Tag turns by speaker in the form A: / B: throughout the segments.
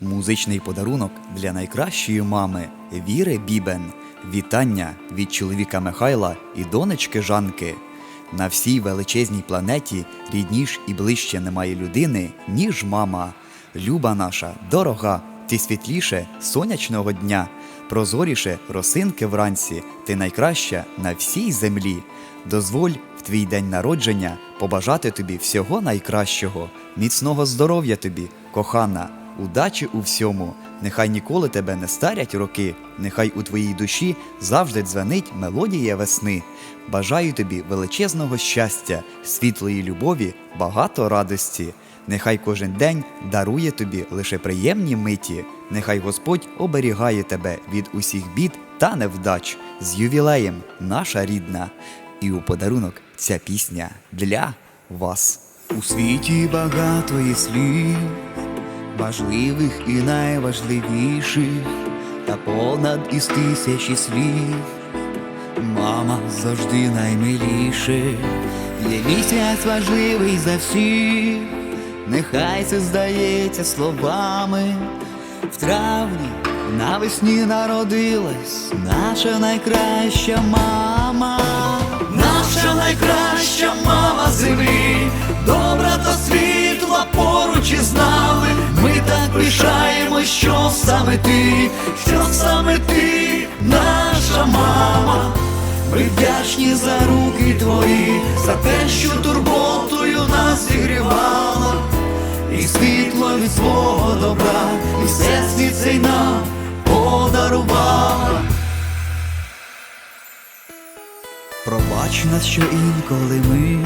A: Музичний подарунок для найкращої мами Віри Бібен. Вітання від чоловіка Михайла і донечки Жанки. На всій величезній планеті рідніш і ближче немає людини, ніж мама. Люба наша, дорога, ти світліше сонячного дня, прозоріше росинки вранці, ти найкраща на всій землі. Дозволь в твій день народження побажати тобі всього найкращого, міцного здоров'я тобі, кохана, удачі у всьому. Нехай ніколи тебе не старять роки, нехай у твоїй душі завжди дзвенить мелодія весни. Бажаю тобі величезного щастя, світлої любові, багато радості. Нехай кожен день дарує тобі лише приємні миті. Нехай Господь оберігає тебе від усіх бід та невдач з ювілеєм, наша рідна. І у подарунок ця пісня для вас. У світі багато є слів, важливих і найважливіших, та понад із тисячі слів. Мама завжди наймиліше, є місяць важливий за всіх, нехай це здається словами. В травні навесні народилась наша найкраща мама, наша найкраща мама землі, пишаємо, що саме ти, що саме ти, наша мама. Ми вдячні за руки твої, за те, що турботою нас зігрівала, і світло від свого добра, і всесвіт цей нам подарувала. Пробач нас, що інколи ми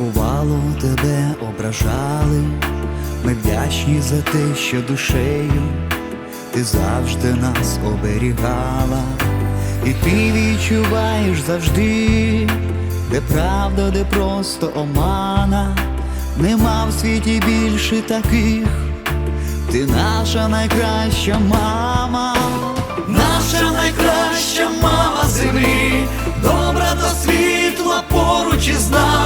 A: увалу тебе ображали. Ми вдячні за те, що душею ти завжди нас оберігала, і ти відчуваєш завжди, де правда, де просто омана, нема в світі більше таких, ти наша найкраща мама, наша найкраща мама землі, добра та світла поруч із нами.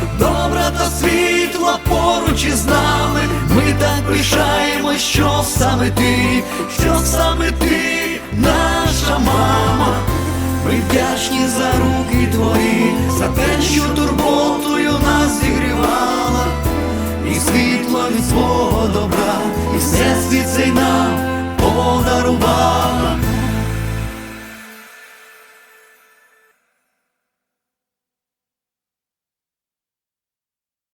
A: добра та світла поруч із нами. Ми так пишаємо, що саме ти, що саме ти, наша мама. Ми вдячні за руки твої, за те, що турботою нас зігрівала, і світло від свого добра, і всесвіт цей нам